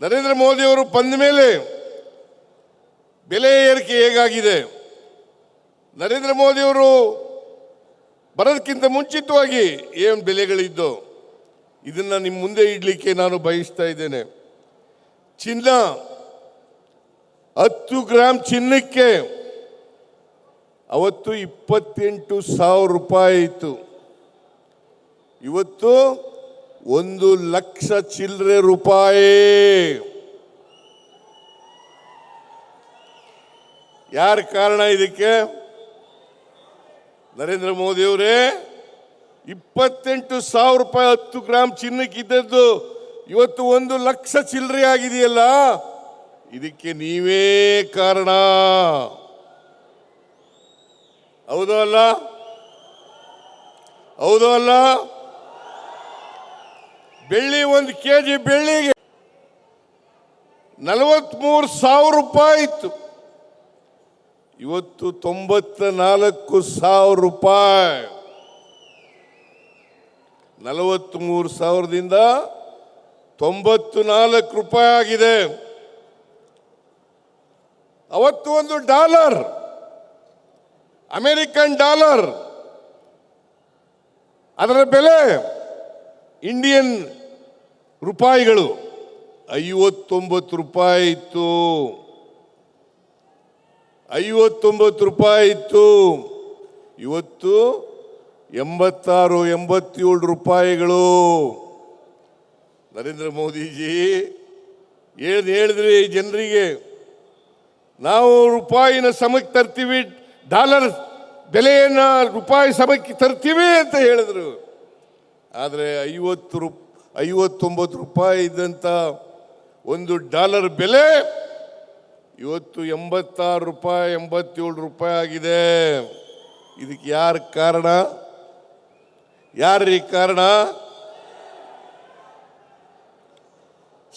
ನರೇಂದ್ರ ಮೋದಿ ಅವರು ಬಂದ ಮೇಲೆ ಬೆಲೆ ಏರಿಕೆ ಹೇಗಾಗಿದೆ? ನರೇಂದ್ರ ಮೋದಿ ಅವರು ಬರೋದಕ್ಕಿಂತ ಮುಂಚಿತವಾಗಿ ಏನು ಬೆಲೆಗಳಿದ್ದು? ಇದನ್ನು ನಿಮ್ಮ ಮುಂದೆ ಇಡಲಿಕ್ಕೆ ನಾನು ಬಯಸ್ತಾ ಇದ್ದೇನೆ. ಚಿನ್ನ, ಹತ್ತು ಗ್ರಾಮ್ ಚಿನ್ನಕ್ಕೆ ಅವತ್ತು ಇಪ್ಪತ್ತೆಂಟು ಸಾವಿರ ರೂಪಾಯಿ ಇತ್ತು. ಇವತ್ತು ಒಂದು ಲಕ್ಷ ಚಿಲ್ಲರೆ ರೂಪಾಯಿ. ಯಾರ ಕಾರಣ ಇದಕ್ಕೆ? ನರೇಂದ್ರ ಮೋದಿ ಅವರೇ ಇಪ್ಪತ್ತೆಂಟು ಸಾವಿರ ರೂಪಾಯಿ ಹತ್ತು ಗ್ರಾಮ್ ಚಿನ್ನಕ್ಕೆ ಇದ್ದದ್ದು ಇವತ್ತು ಒಂದು ಲಕ್ಷ ಚಿಲ್ಲರೆ ಆಗಿದೆಯಲ್ಲ, ಇದಕ್ಕೆ ನೀವೇ ಕಾರಣ. ಹೌದೋ ಅಲ್ಲ? ಹೌದೋ ಅಲ್ಲ? ಬೆಳ್ಳಿ ಒಂದು ಕೆ ಜಿ ಬೆಳ್ಳಿಗೆ ನಲವತ್ಮೂರು ಸಾವಿರ ರೂಪಾಯಿ ಇತ್ತು. ಇವತ್ತು ತೊಂಬತ್ತ ನಾಲ್ಕು ಸಾವಿರ ರೂಪಾಯಿ. ನಲವತ್ತ್ಮೂರು ಸಾವಿರದಿಂದ ತೊಂಬತ್ತು ನಾಲ್ಕು ರೂಪಾಯಿ ಆಗಿದೆ. ಅವತ್ತು ಒಂದು ಡಾಲರ್, ಅಮೆರಿಕನ್ ಡಾಲರ್. ಅದರ ಬೆಲೆ ಇಂಡಿಯನ್ ರೂಪಾಯಿಗಳು. ಐವತ್ತೊಂಬತ್ತು ರೂಪಾಯಿ ಇತ್ತು ಐವತ್ತೊಂಬತ್ತು ರೂಪಾಯಿ ಇತ್ತು ಇವತ್ತು ಎಂಬತ್ತಾರು, ಎಂಬತ್ತೇಳು ರೂಪಾಯಿಗಳು. ನರೇಂದ್ರ ಮೋದಿಜಿ ಏನು ಹೇಳಿದ್ರಿ ಜನರಿಗೆ ನಾವು ರೂಪಾಯಿನ ಸಮಕ್ಕೆ ತರ್ತೀವಿ, ಡಾಲರ್ ಬೆಲೆಯನ್ನು ರೂಪಾಯಿ ಸಮಕ್ಕೆ ತರ್ತೀವಿ ಅಂತ ಹೇಳಿದ್ರು. ಆದರೆ ಐವತ್ತು ರೂ ಐವತ್ತೊಂಬತ್ತು ರೂಪಾಯಿ ಇದ್ದಂಥ ಒಂದು ಡಾಲರ್ ಬೆಲೆ ಇವತ್ತು ಎಂಬತ್ತಾರು ರೂಪಾಯಿ, ಎಂಬತ್ತೇಳು ರೂಪಾಯಿ ಆಗಿದೆ. ಇದಕ್ಕೆ ಯಾರ ಕಾರಣ? ಯಾರ್ರೀ ಕಾರಣ?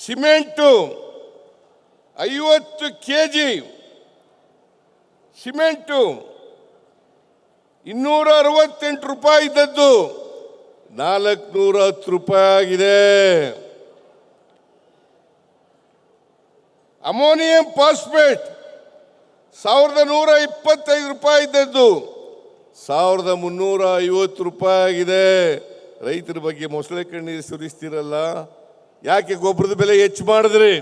ಸಿಮೆಂಟು. ಐವತ್ತು ಕೆ ಜಿ ಸಿಮೆಂಟು. ಇನ್ನೂರ ಅರವತ್ತೆಂಟು ರೂಪಾಯಿ ಇದ್ದದ್ದು. ನಾಲ್ಕುನೂರ ಹತ್ತು ರೂಪಾಯಿ ಆಗಿದೆ. ಅಮೋನಿಯಂ ಫಾಸ್ಫೇಟ್ ಸಾವಿರದ ನೂರ ಇಪ್ಪತ್ತೈದು ರೂಪಾಯಿ ಇದ್ದದ್ದು. ಸಾವಿರದ ಮುನ್ನೂರ ಐವತ್ತು ರೂಪಾಯಿ ಆಗಿದೆ. ರೈತರ ಬಗ್ಗೆ ಮೊಸಳೆ ಕಣ್ಣೀರು ಸುರಿಸ್ತಿರಲ್ಲ, ಯಾಕೆ ಗೊಬ್ಬರದ ಬೆಲೆ ಹೆಚ್ಚು ಮಾಡಿದ್ರಿ?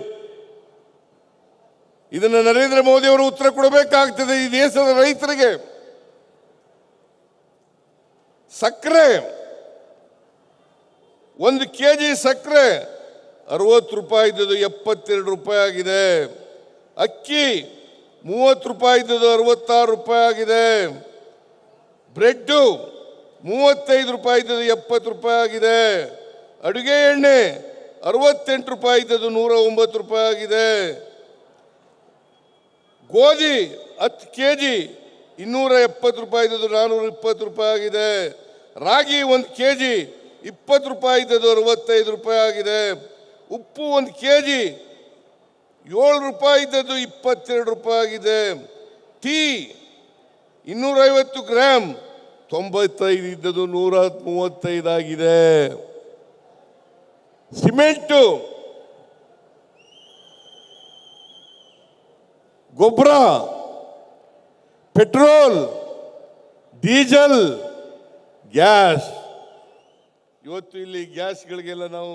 ಇದನ್ನು ನರೇಂದ್ರ ಮೋದಿ ಅವರು ಉತ್ತರ ಕೊಡಬೇಕಾಗ್ತದೆ ಈ ದೇಶದ ರೈತರಿಗೆ. ಸಕ್ಕರೆ ಒಂದು ಕೆ ಜಿ ಸಕ್ಕರೆ ಅರವತ್ತು ರೂಪಾಯಿ ಇದ್ದದ್ದು ಎಪ್ಪತ್ತೆರಡು ರೂಪಾಯಿ ಆಗಿದೆ. ಅಕ್ಕಿ ಮೂವತ್ತು ರೂಪಾಯಿ ಇದ್ದದ್ದು ಅರವತ್ತಾರು ರೂಪಾಯಿ ಆಗಿದೆ. ಬ್ರೆಡ್ಡು ಮೂವತ್ತೈದು ರೂಪಾಯಿ ಇದ್ದದ್ದು ಎಪ್ಪತ್ತು ರೂಪಾಯಿ ಆಗಿದೆ. ಅಡುಗೆ ಎಣ್ಣೆ ಅರವತ್ತೆಂಟು ರೂಪಾಯಿ ಇದ್ದದ್ದು ನೂರ ಒಂಬತ್ತು ರೂಪಾಯಿ ಆಗಿದೆ. ಗೋಧಿ ಹತ್ತು ಕೆ ಜಿ ಇನ್ನೂರ ಎಪ್ಪತ್ತು ರೂಪಾಯಿ ಇದ್ದದ್ದು ನಾನ್ನೂರ ಇಪ್ಪತ್ತು ರೂಪಾಯಿ ಆಗಿದೆ. ರಾಗಿ ಒಂದು ಕೆ ಜಿ ಇಪ್ಪತ್ತು ರೂಪಾಯಿ ಇದ್ದದ್ದು ಅರವತ್ತೈದು ರೂಪಾಯಿ ಆಗಿದೆ. ಉಪ್ಪು ಒಂದು ಕೆ ಜಿ ಏಳು ರೂಪಾಯಿ ಇದ್ದದ್ದು ಇಪ್ಪತ್ತೆರಡು ರೂಪಾಯಿ ಆಗಿದೆ. ಟೀ ಇನ್ನೂರೈವತ್ತು ಗ್ರಾಮ್ ತೊಂಬತ್ತೈದು ಇದ್ದದ್ದು ನೂರ ಮೂವತ್ತೈದು ಆಗಿದೆ. ಸಿಮೆಂಟು ಗೊಬ್ಬರ ಪೆಟ್ರೋಲ್ ಡೀಸೆಲ್ ಗ್ಯಾಸ್ ಇವತ್ತು ಇಲ್ಲಿ ಗ್ಯಾಸ್ಗಳಿಗೆಲ್ಲ ನಾವು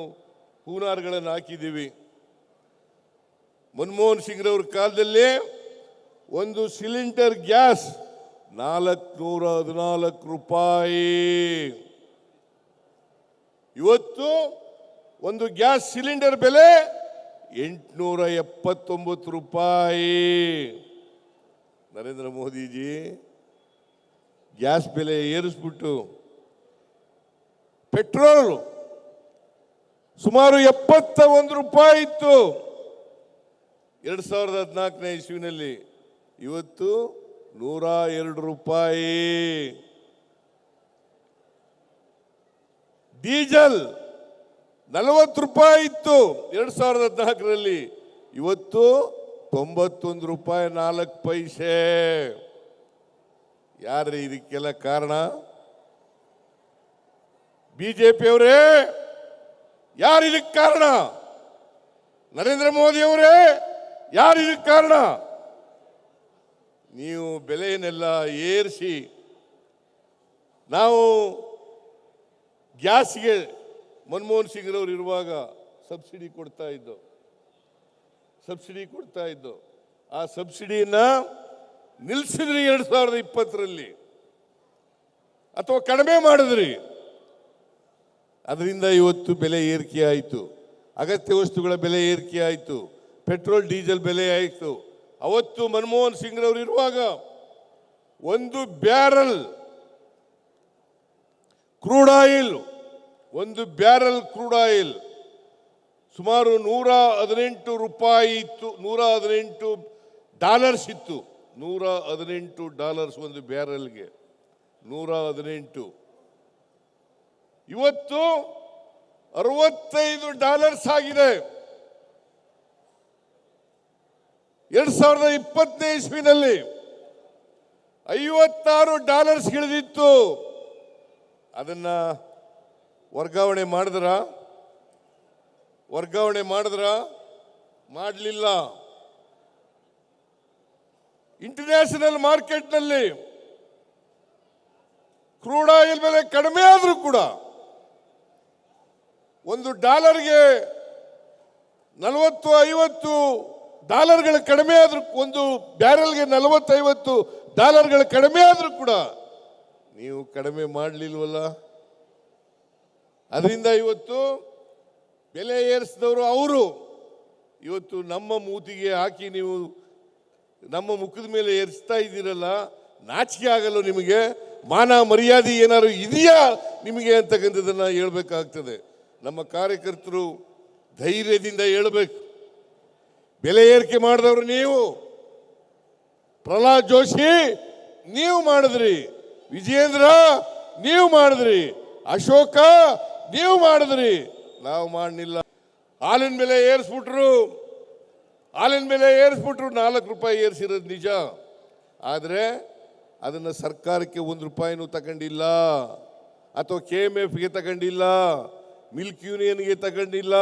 ಹೂನಾರ್ಗಳನ್ನು ಹಾಕಿದ್ದೀವಿ. ಮನಮೋಹನ್ ಸಿಂಗ್ರವ್ರ ಕಾಲದಲ್ಲಿ ಒಂದು ಸಿಲಿಂಡರ್ ಗ್ಯಾಸ್ ನಾಲ್ಕುನೂರ ಹದಿನಾಲ್ಕು ರೂಪಾಯಿ. ಇವತ್ತು ಒಂದು ಗ್ಯಾಸ್ ಸಿಲಿಂಡರ್ ಬೆಲೆ ಎಂಟುನೂರ ಎಪ್ಪತ್ತೊಂಬತ್ತು ರೂಪಾಯಿ. ನರೇಂದ್ರ ಮೋದಿಜಿ, ಗ್ಯಾಸ್ ಬೆಲೆ ಏರಿಸ್ಬಿಟ್ಟು ಪೆಟ್ರೋಲ್. ಸುಮಾರು ಎಪ್ಪತ್ತ ಒಂದು ರೂಪಾಯಿ ಇತ್ತು. ಎರಡು ಸಾವಿರದ ಹದಿನಾಲ್ಕನೇ ಇಸ್ವಿನಲ್ಲಿ ಇವತ್ತು ನೂರ ಎರಡು ರೂಪಾಯಿ. ಡೀಸೆಲ್ ನಲವತ್ತು ರೂಪಾಯಿ ಇತ್ತು. ಎರಡು ಸಾವಿರದ ಹದಿನಾಲ್ಕರಲ್ಲಿ ಇವತ್ತು ತೊಂಬತ್ತೊಂದು ರೂಪಾಯಿ ನಾಲ್ಕು ಪೈಸೆ. ಯಾರು ಇದಕ್ಕೆಲ್ಲ ಕಾರಣ? ಬಿಜೆಪಿಯವರೇ, ಯಾರು ಇದಕ್ಕೆ ಕಾರಣ? ನರೇಂದ್ರ ಮೋದಿ ಅವರೇ ಯಾರು ಇದಕ್ಕೆ ಕಾರಣ? ನೀವು ಬೆಲೆಯನ್ನೆಲ್ಲ ಏರಿಸಿ, ನಾವು ಗ್ಯಾಸ್ಗೆ ಮನಮೋಹನ್ ಸಿಂಗ್ರವರು ಇರುವಾಗ ಸಬ್ಸಿಡಿ ಕೊಡ್ತಾ ಇದ್ದು, ಸಬ್ಸಿಡಿ ಕೊಡ್ತಾ ಇದ್ದು, ಆ ಸಬ್ಸಿಡಿಯನ್ನ ನಿಲ್ಲಿಸಿದ್ರಿ ಎರಡು ಸಾವಿರದ ಇಪ್ಪತ್ತರಲ್ಲಿ, ಅಥವಾ ಕಡಿಮೆ ಮಾಡಿದ್ರಿ? ಅದರಿಂದ ಇವತ್ತು ಬೆಲೆ ಏರಿಕೆ ಆಯಿತು. ಅಗತ್ಯ ವಸ್ತುಗಳ ಬೆಲೆ ಏರಿಕೆ ಆಯಿತು. ಪೆಟ್ರೋಲ್, ಡೀಸೆಲ್ ಬೆಲೆ ಆಯಿತು. ಅವತ್ತು ಮನಮೋಹನ್ ಸಿಂಗ್ರವ್ರು ಇರುವಾಗ ಒಂದು ಬ್ಯಾರಲ್ ಕ್ರೂಡ್ ಆಯಿಲ್, ಒಂದು ಬ್ಯಾರಲ್ ಕ್ರೂಡ್ ಆಯಿಲ್ ಸುಮಾರು ನೂರ ಹದಿನೆಂಟು ರೂಪಾಯಿ ಇತ್ತು. ನೂರ ಹದಿನೆಂಟು ಡಾಲರ್ಸ್ ಇತ್ತು. ನೂರ ಹದಿನೆಂಟು ಡಾಲರ್ಸ್ ಒಂದು ಬ್ಯಾರಲ್ಗೆ. ನೂರ ಹದಿನೆಂಟು. ಇವತ್ತು ಅರವತ್ತೈದು ಡಾಲರ್ಸ್ ಆಗಿದೆ. ಎರಡ್ ಸಾವಿರದ ಇಪ್ಪತ್ತನೇ ಇಸ್ವಿನಲ್ಲಿ ಐವತ್ತಾರು ಡಾಲರ್ಸ್ ಇಳಿದಿತ್ತು ಅದನ್ನ ವರ್ಗಾವಣೆ ಮಾಡಿದ್ರ? ವರ್ಗಾವಣೆ ಮಾಡಿದ್ರ? ಮಾಡಲಿಲ್ಲ. ಇಂಟರ್ನ್ಯಾಷನಲ್ ಮಾರ್ಕೆಟ್ನಲ್ಲಿ ಕ್ರೂಡ್ ಆಯಿಲ್ ಬೆಲೆ ಕಡಿಮೆ ಆದರೂ ಕೂಡ ಒಂದು ಡಾಲರ್ಗೆ ನಲವತ್ತು, ಐವತ್ತು ಡಾಲರ್ಗಳು ಕಡಿಮೆ ಆದರೂ ಒಂದು ಬ್ಯಾರಲ್ಗೆ ನಲವತ್ತೈವತ್ತು ಡಾಲರ್ಗಳು ಕಡಿಮೆ ಆದರೂ ಕೂಡ ನೀವು ಕಡಿಮೆ ಮಾಡಲಿಲ್ವಲ್ಲ? ಅದರಿಂದ ಇವತ್ತು ಬೆಲೆ ಏರಿಸಿದವರು ಅವರು. ಇವತ್ತು ನಮ್ಮ ಮೂತಿಗೆ ಹಾಕಿ ನೀವು ನಮ್ಮ ಮುಖದ ಮೇಲೆ ಏರಿಸ್ತಾ ಇದ್ದೀರಲ್ಲ, ನಾಚಿಕೆ ಆಗಲ್ಲ ನಿಮಗೆ. ಮಾನ ಮರ್ಯಾದೆ ಏನಾದ್ರು ಇದೆಯಾ ನಿಮಗೆ ಅಂತಕ್ಕಂಥದ್ದನ್ನು ಹೇಳ್ಬೇಕಾಗ್ತದೆ. ನಮ್ಮ ಕಾರ್ಯಕರ್ತರು ಧೈರ್ಯದಿಂದ ಹೇಳಬೇಕು. ಬೆಲೆ ಏರಿಕೆ ಮಾಡಿದವರು ನೀವು. ಪ್ರಹ್ಲಾದ್ ಜೋಶಿ, ನೀವು ಮಾಡಿದ್ರಿ. ವಿಜೇಂದ್ರ ನೀವು ಮಾಡಿದ್ರಿ. ಅಶೋಕ, ನೀವು ಮಾಡಿದ್ರಿ. ನಾವು ಮಾಡಲಿಲ್ಲ ಹಾಲಿನ ಬೆಲೆ ಏರಿಸ್ಬಿಟ್ರು. ಹಾಲಿನ ಬೆಲೆ ಏರಿಸ್ಬಿಟ್ರು. ನಾಲ್ಕು ರೂಪಾಯಿ ಏರಿಸಿರೋದು ನಿಜ. ಆದರೆ ಅದನ್ನು ಸರ್ಕಾರಕ್ಕೆ ಒಂದು ರೂಪಾಯಿನೂ ತಗೊಂಡಿಲ್ಲ. ಅಥವಾ ಕೆ ಎಂ ಎಫ್ಗೆ ತಗೊಂಡಿಲ್ಲ. ಮಿಲ್ಕ್ ಯೂನಿಯನ್ಗೆ ತಗೊಂಡಿಲ್ಲ.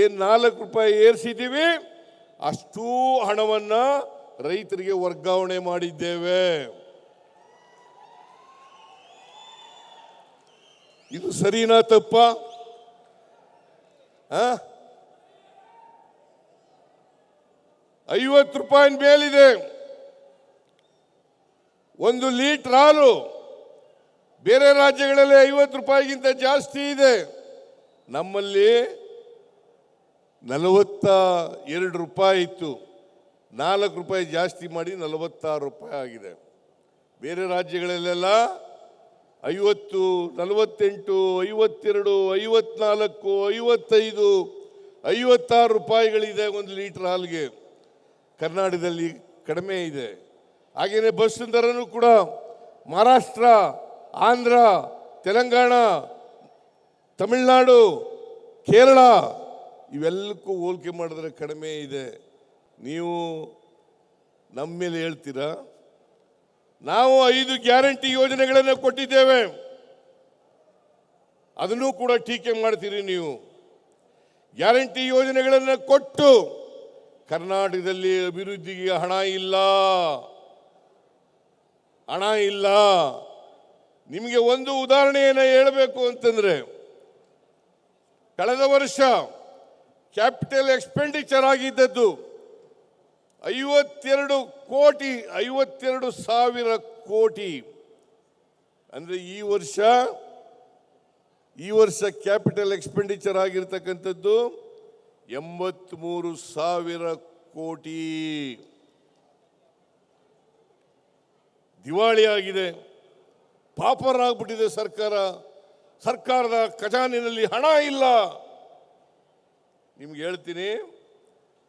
ಏನು ನಾಲ್ಕು ರೂಪಾಯಿ ಏರಿಸಿದ್ದೀವಿ ಅಷ್ಟೂ ಹಣವನ್ನ ರೈತರಿಗೆ ವರ್ಗಾವಣೆ ಮಾಡಿದ್ದೇವೆ. ಇದು ಸರಿನಾ ತಪ್ಪ? ಐವತ್ತು ರೂಪಾಯಿ ಮೇಲಿದೆ. ಒಂದು ಲೀಟರ್ ಹಾಲು ಬೇರೆ ರಾಜ್ಯಗಳಲ್ಲಿ ಐವತ್ತು ರೂಪಾಯಿಗಿಂತ ಜಾಸ್ತಿ ಇದೆ. ನಮ್ಮಲ್ಲಿ ನಲವತ್ತ ಎರಡು ರೂಪಾಯಿ ಇತ್ತು. ನಾಲ್ಕು ರೂಪಾಯಿ ಜಾಸ್ತಿ ಮಾಡಿ ನಲವತ್ತಾರು ರೂಪಾಯಿ ಆಗಿದೆ. ಬೇರೆ ರಾಜ್ಯಗಳಲ್ಲೆಲ್ಲ ಐವತ್ತು, ನಲವತ್ತೆಂಟು, ಐವತ್ತೆರಡು, ಐವತ್ನಾಲ್ಕು, ಐವತ್ತೈದು, ಐವತ್ತಾರು ರೂಪಾಯಿಗಳಿದೆ ಒಂದು ಲೀಟರ್ ಹಾಲಿಗೆ. ಕರ್ನಾಟಕದಲ್ಲಿ ಕಡಿಮೆ ಇದೆ. ಹಾಗೆಯೇ ಬಸ್ ದರನೂ ಕೂಡ ಮಹಾರಾಷ್ಟ್ರ, ಆಂಧ್ರ, ತೆಲಂಗಾಣ ತಮಿಳುನಾಡು, ಕೇರಳ, ಇವೆಲ್ಲಕ್ಕೂ ಹೋಲಿಕೆ ಮಾಡಿದ್ರೆ ಕಡಿಮೆ ಇದೆ. ನೀವು ನಮ್ಮ ಮೇಲೆ ಹೇಳ್ತೀರಾ? ನಾವು ಐದು ಗ್ಯಾರಂಟಿ ಯೋಜನೆಗಳನ್ನು ಕೊಟ್ಟಿದ್ದೇವೆ. ಅದನ್ನು ಕೂಡ ಟೀಕೆ ಮಾಡ್ತೀರಿ ನೀವು. ಗ್ಯಾರಂಟಿ ಯೋಜನೆಗಳನ್ನು ಕೊಟ್ಟು ಕರ್ನಾಟಕದಲ್ಲಿ ಅಭಿವೃದ್ಧಿಗೆ ಹಣ ಇಲ್ಲ. ಹಣ ಇಲ್ಲ. ನಿಮಗೆ ಒಂದು ಉದಾಹರಣೆಯನ್ನು ಹೇಳಬೇಕು ಅಂತಂದ್ರೆ ಕಳೆದ ವರ್ಷ ಕ್ಯಾಪಿಟಲ್ ಎಕ್ಸ್ಪೆಂಡಿಚರ್ ಆಗಿದ್ದದ್ದು ಐವತ್ತೆರಡು ಕೋಟಿ, ಐವತ್ತೆರಡು ಸಾವಿರ ಕೋಟಿ. ಅಂದರೆ ಈ ವರ್ಷ ಈ ವರ್ಷ ಕ್ಯಾಪಿಟಲ್ ಎಕ್ಸ್ಪೆಂಡಿಚರ್ ಆಗಿರ್ತಕ್ಕಂಥದ್ದು ಎಂಬತ್ಮೂರು ಸಾವಿರ ಕೋಟಿ. ದಿವಾಳಿ ಆಗಿದೆ ಪಾಪರಾಗ್ಬಿಟ್ಟಿದೆ ಸರ್ಕಾರ. ಸರ್ಕಾರದ ಖಜಾನಿನಲ್ಲಿ ಹಣ ಇಲ್ಲ. ನಿಮ್ಗೆ ಹೇಳ್ತೀನಿ,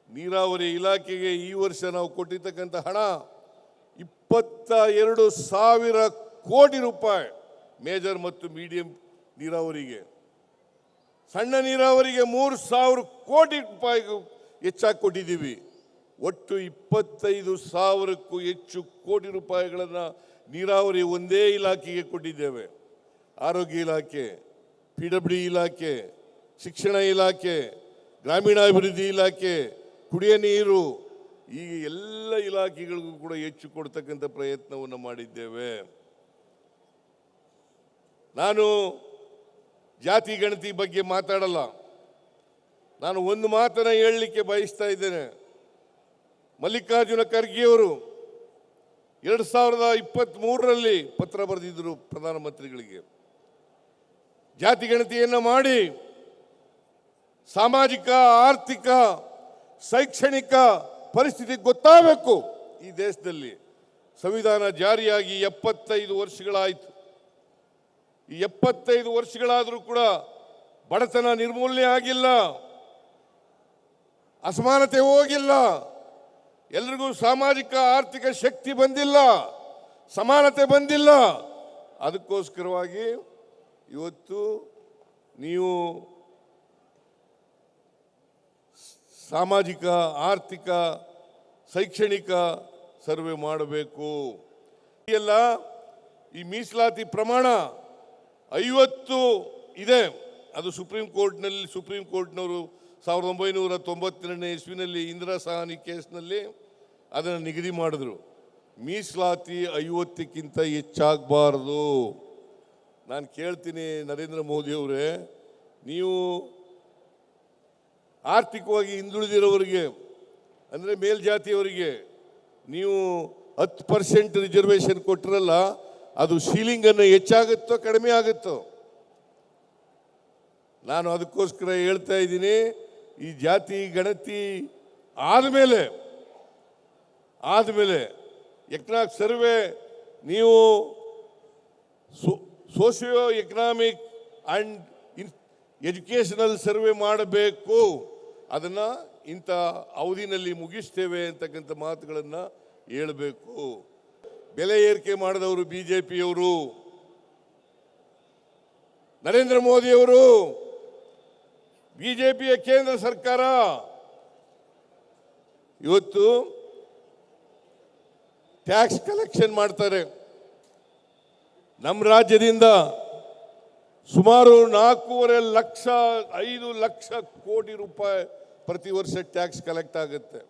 ನೀರಾವರಿ ಇಲಾಖೆಗೆ ಈ ವರ್ಷ ನಾವು ಕೊಟ್ಟಿರ್ತಕ್ಕಂಥ ಹಣ ಇಪ್ಪತ್ತ ಎರಡು ಸಾವಿರ ಕೋಟಿ ರೂಪಾಯಿ ಮೇಜರ್ ಮತ್ತು ಮೀಡಿಯಂ ನೀರಾವರಿಗೆ. ಸಣ್ಣ ನೀರಾವರಿಗೆ ಮೂರು ಸಾವಿರ ಕೋಟಿ ರೂಪಾಯಿ ಹೆಚ್ಚಾಗಿ ಕೊಟ್ಟಿದ್ದೀವಿ. ಒಟ್ಟು ಇಪ್ಪತ್ತೈದು ಸಾವಿರಕ್ಕೂ ಹೆಚ್ಚು ಕೋಟಿ ರೂಪಾಯಿಗಳನ್ನು ನೀರಾವರಿ ಒಂದೇ ಇಲಾಖೆಗೆ ಕೊಟ್ಟಿದ್ದೇವೆ. ಆರೋಗ್ಯ ಇಲಾಖೆ, ಪಿ ಡಬ್ಲ್ಯೂ ಇಲಾಖೆ, ಶಿಕ್ಷಣ ಇಲಾಖೆ, ಗ್ರಾಮೀಣಾಭಿವೃದ್ಧಿ ಇಲಾಖೆ, ಕುಡಿಯ ನೀರು, ಈ ಎಲ್ಲ ಇಲಾಖೆಗಳಿಗೂ ಕೂಡ ಹೆಚ್ಚು ಕೊಡ್ತಕ್ಕಂಥ ಪ್ರಯತ್ನವನ್ನು ಮಾಡಿದ್ದೇವೆ. ನಾನು ಜಾತಿ ಗಣತಿ ಬಗ್ಗೆ ಮಾತಾಡಲ್ಲ. ನಾನು ಒಂದು ಮಾತನ್ನು ಹೇಳಲಿಕ್ಕೆ ಬಯಸ್ತಾ ಇದ್ದೇನೆ. ಮಲ್ಲಿಕಾರ್ಜುನ ಖರ್ಗೆಯವರು ಎರಡು ಸಾವಿರದ ಇಪ್ಪತ್ತ್ ಮೂರರಲ್ಲಿ ಪತ್ರ ಬರೆದಿದ್ದರು ಪ್ರಧಾನಮಂತ್ರಿಗಳಿಗೆ. ಜಾತಿ ಗಣತಿಯನ್ನು ಮಾಡಿ ಸಾಮಾಜಿಕ, ಆರ್ಥಿಕ, ಶೈಕ್ಷಣಿಕ ಪರಿಸ್ಥಿತಿ ಗೊತ್ತಾಗಬೇಕು ಈ ದೇಶದಲ್ಲಿ. ಸಂವಿಧಾನ ಜಾರಿಯಾಗಿ ಎಪ್ಪತ್ತೈದು ವರ್ಷಗಳಾಯಿತು. ಈ ಎಪ್ಪತ್ತೈದು ವರ್ಷಗಳಾದರೂ ಕೂಡ ಬಡತನ ನಿರ್ಮೂಲನೆ ಆಗಿಲ್ಲ. ಅಸಮಾನತೆ ಹೋಗಿಲ್ಲ. ಎಲ್ರಿಗೂ ಸಾಮಾಜಿಕ, ಆರ್ಥಿಕ ಶಕ್ತಿ ಬಂದಿಲ್ಲ. ಸಮಾನತೆ ಬಂದಿಲ್ಲ. ಅದಕ್ಕೋಸ್ಕರವಾಗಿ ಇವತ್ತು ನೀವು ಸಾಮಾಜಿಕ, ಆರ್ಥಿಕ, ಶೈಕ್ಷಣಿಕ ಸರ್ವೆ ಮಾಡಬೇಕು. ಎಲ್ಲ ಈ ಮೀಸಲಾತಿ ಪ್ರಮಾಣ ಐವತ್ತು ಇದೆ. ಅದು ಸುಪ್ರೀಂ ಕೋರ್ಟ್ನಲ್ಲಿ, ಸುಪ್ರೀಂ ಕೋರ್ಟ್ನವರು ಸಾವಿರದ ಒಂಬೈನೂರ ತೊಂಬತ್ತೆರಡನೇ ಇಸ್ವಿನಲ್ಲಿ ಇಂದಿರಾ ಸಹಾನಿ ಕೇಸ್ನಲ್ಲಿ ಅದನ್ನು ನಿಗದಿ ಮಾಡಿದ್ರು. ಮೀಸಲಾತಿ ಐವತ್ತಕ್ಕಿಂತ ಹೆಚ್ಚಾಗಬಾರ್ದು. ನಾನು ಕೇಳ್ತೀನಿ ನರೇಂದ್ರ ಮೋದಿ ಅವರೇ, ನೀವು ಆರ್ಥಿಕವಾಗಿ ಹಿಂದುಳಿದಿರೋರಿಗೆ, ಅಂದರೆ ಮೇಲ್ಜಾತಿಯವರಿಗೆ, ನೀವು ಹತ್ತು ಪರ್ಸೆಂಟ್ ರಿಸರ್ವೇಷನ್ ಕೊಟ್ಟಿರಲ್ಲ ಅದು ಸೀಲಿಂಗನ್ನು ಹೆಚ್ಚಾಗುತ್ತೋ ಕಡಿಮೆ ಆಗುತ್ತೋ? ನಾನು ಅದಕ್ಕೋಸ್ಕರ ಹೇಳ್ತಾ ಇದ್ದೀನಿ, ಈ ಜಾತಿ ಗಣತಿ ಆದಮೇಲೆ ಆದಮೇಲೆ ಎಕನಾಮಿಕ್ ಸರ್ವೆ, ನೀವು socio economic and in educational survey ಮಾಡಬೇಕು. ಅದನ್ನು ಇಂಥ ಅವಧಿನಲ್ಲಿ ಮುಗಿಸ್ತೇವೆ ಅಂತಕ್ಕಂಥ ಮಾತುಗಳನ್ನು ಹೇಳಬೇಕು. ಬೆಲೆ ಏರಿಕೆ ಮಾಡಿದವರು ಬಿ ಜೆ ಪಿಯವರು ನರೇಂದ್ರ ಮೋದಿಯವರು. ಬಿ ಜೆ ಪಿಯ ಕೇಂದ್ರ ಸರ್ಕಾರ. ಇವತ್ತು ಟ್ಯಾಕ್ಸ್ ಕಲೆಕ್ಷನ್ ಮಾಡ್ತಾರೆ. ನಮ್ಮ ರಾಜ್ಯದಿಂದ ಸುಮಾರು ನಾಲ್ಕೂವರೆ ಲಕ್ಷ, ಐದು ಲಕ್ಷ ಕೋಟಿ ರೂಪಾಯಿ ಪ್ರತಿ ವರ್ಷ ಟ್ಯಾಕ್ಸ್ ಕಲೆಕ್ಟ್ ಆಗುತ್ತೆ.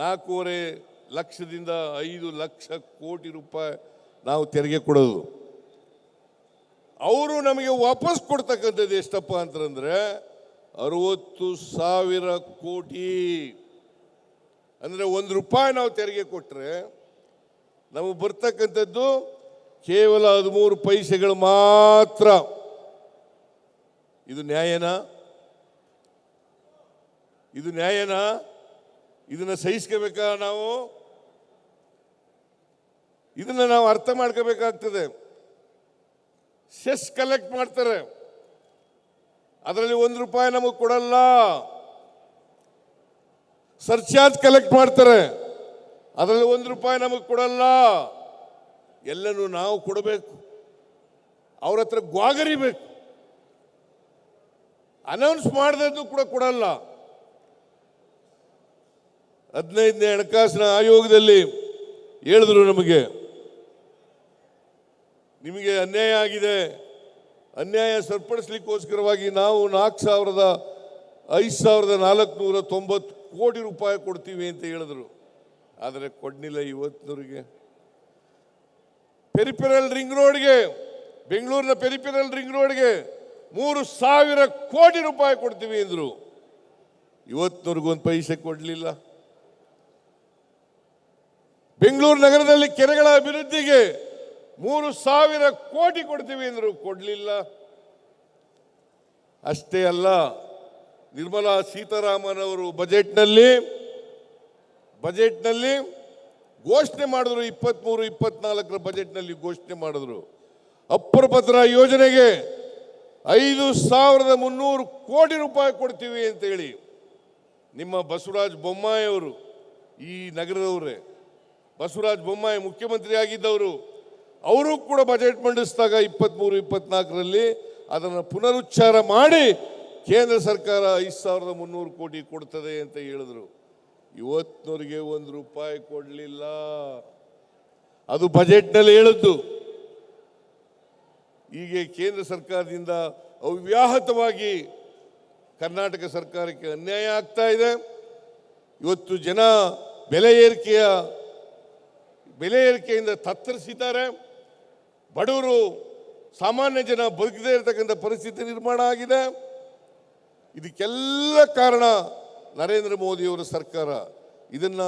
ನಾಲ್ಕೂವರೆ ಲಕ್ಷದಿಂದ ಐದು ಲಕ್ಷ ಕೋಟಿ ರೂಪಾಯಿ ನಾವು ತೆರಿಗೆ ಕೊಡೋದು. ಅವರು ನಮಗೆ ವಾಪಸ್ ಕೊಡ್ತಕ್ಕಂಥದ್ದು ಎಷ್ಟಪ್ಪ ಅಂತಂದ್ರೆ ಅರವತ್ತು ಸಾವಿರ ಕೋಟಿ. ಅಂದರೆ ಒಂದು ರೂಪಾಯಿ ನಾವು ತೆರಿಗೆ ಕೊಟ್ಟರೆ ನಮಗೆ ಬರ್ತಕ್ಕಂಥದ್ದು ಕೇವಲ ಹದಿಮೂರು ಪೈಸೆಗಳು ಮಾತ್ರ. ಇದು ನ್ಯಾಯನಾ? ಇದು ನ್ಯಾಯನಾ? ಇದನ್ನ ಸಹಿಸ್ಕೋಬೇಕಾ ನಾವು? ಇದನ್ನ ನಾವು ಅರ್ಥ ಮಾಡ್ಕೋಬೇಕಾಗ್ತದೆ. ಸೆಸ್ ಕಲೆಕ್ಟ್ ಮಾಡ್ತಾರೆ. ಅದರಲ್ಲಿ ಒಂದು ರೂಪಾಯಿ ನಮಗೆ ಕೊಡಲ್ಲ. ಸರ್ಚಾರ್ಜ್ ಕಲೆಕ್ಟ್ ಮಾಡ್ತಾರೆ. ಅದರಲ್ಲಿ ಒಂದು ರೂಪಾಯಿ ನಮಗೆ ಕೊಡಲ್ಲ. ಎಲ್ಲನೂ ನಾವು ಕೊಡಬೇಕು. ಅವ್ರ ಹತ್ರ ಗ್ವಾಗರಿಬೇಕು. ಅನೌನ್ಸ್ ಮಾಡಿದ್ರು ಕೂಡ ಕೊಡಲ್ಲ. ಹದಿನೈದನೇ ಹಣಕಾಸಿನ ಆಯೋಗದಲ್ಲಿ ಹೇಳಿದ್ರು ನಮಗೆ. ನಿಮಗೆ ಅನ್ಯಾಯ ಆಗಿದೆ. ಅನ್ಯಾಯ ಸರಿಪಡಿಸ್ಲಿಕ್ಕೋಸ್ಕರವಾಗಿ ನಾವು ನಾಲ್ಕು ಸಾವಿರದ ಐದು ಸಾವಿರದ ನಾಲ್ಕುನೂರ ತೊಂಬತ್ತು ಕೋಟಿ ರೂಪಾಯಿ ಕೊಡ್ತೀವಿ ಅಂತ ಹೇಳಿದ್ರು. ಆದರೆ ಕೊಡಲಿಲ್ಲ ಇವತ್ತಿನವರಿಗೆ. ಪೆರಿಪೆರಲ್ ರಿಂಗ್ ರೋಡ್ಗೆ ಬೆಂಗಳೂರಿನ ಪೆರಿಪೆರಲ್ ರಿಂಗ್ ರೋಡ್ಗೆ ಮೂರು ಸಾವಿರ ಕೋಟಿ ರೂಪಾಯಿ ಕೊಡ್ತೀವಿ ಅಂದರು. ಇವತ್ತಿನವರೆಗೂ ಒಂದು ಪೈಸೆ ಕೊಡಲಿಲ್ಲ. ಬೆಂಗಳೂರು ನಗರದಲ್ಲಿ ಕೆರೆಗಳ ಅಭಿವೃದ್ಧಿಗೆ ಮೂರು ಸಾವಿರ ಕೋಟಿ ಕೊಡ್ತೀವಿ ಅಂದರು. ಕೊಡಲಿಲ್ಲ. ಅಷ್ಟೇ ಅಲ್ಲ, ನಿರ್ಮಲಾ ಸೀತಾರಾಮನ್ ಅವರು ಬಜೆಟ್ನಲ್ಲಿ ಬಜೆಟ್ನಲ್ಲಿ ಘೋಷಣೆ ಮಾಡಿದ್ರು ಇಪ್ಪತ್ತ್ಮೂರು ಇಪ್ಪತ್ನಾಲ್ಕರ ಬಜೆಟ್ನಲ್ಲಿ ಘೋಷಣೆ ಮಾಡಿದ್ರು. ಅಪ್ರಪತ್ರ ಯೋಜನೆಗೆ ಐದು ಸಾವಿರದ ಮುನ್ನೂರು ಕೋಟಿ ರೂಪಾಯಿ ಕೊಡ್ತೀವಿ ಅಂತೇಳಿ ನಿಮ್ಮ ಬಸವರಾಜ ಬೊಮ್ಮಾಯಿ ಅವರು, ಈ ನಗರದವರೇ, ಬಸವರಾಜ ಬೊಮ್ಮಾಯಿ ಮುಖ್ಯಮಂತ್ರಿ ಆಗಿದ್ದವರು, ಅವರು ಕೂಡ ಬಜೆಟ್ ಮಂಡಿಸಿದಾಗ ಇಪ್ಪತ್ತ್ಮೂರು ಇಪ್ಪತ್ನಾಲ್ಕರಲ್ಲಿ ಅದನ್ನು ಪುನರುಚ್ಚಾರ ಮಾಡಿ ಕೇಂದ್ರ ಸರ್ಕಾರ ಐದು ಸಾವಿರದ ಮುನ್ನೂರು ಕೋಟಿ ಕೊಡ್ತದೆ ಅಂತ ಹೇಳಿದ್ರು. ಇವತ್ತಿನವರಿಗೆ ಒಂದು ರೂಪಾಯಿ ಕೊಡಲಿಲ್ಲ. ಅದು ಬಜೆಟ್ನಲ್ಲಿ ಹೇಳಿದ್ದು. ಹೀಗೆ ಕೇಂದ್ರ ಸರ್ಕಾರದಿಂದ ಅವ್ಯಾಹತವಾಗಿ ಕರ್ನಾಟಕ ಸರ್ಕಾರಕ್ಕೆ ಅನ್ಯಾಯ ಆಗ್ತಾ ಇದೆ. ಇವತ್ತು ಜನ ಬೆಲೆ ಏರಿಕೆಯ, ಬೆಲೆ ಏರಿಕೆಯಿಂದ ತತ್ತರಿಸಿದ್ದಾರೆ. ಬಡವರು ಸಾಮಾನ್ಯ ಜನ ಬದುಕದೇ ಇರತಕ್ಕಂಥ ಪರಿಸ್ಥಿತಿ ನಿರ್ಮಾಣ ಆಗಿದೆ. ಇದಕ್ಕೆಲ್ಲ ಕಾರಣ ನರೇಂದ್ರ ಮೋದಿಯವರ ಸರ್ಕಾರ ಇದನ್ನ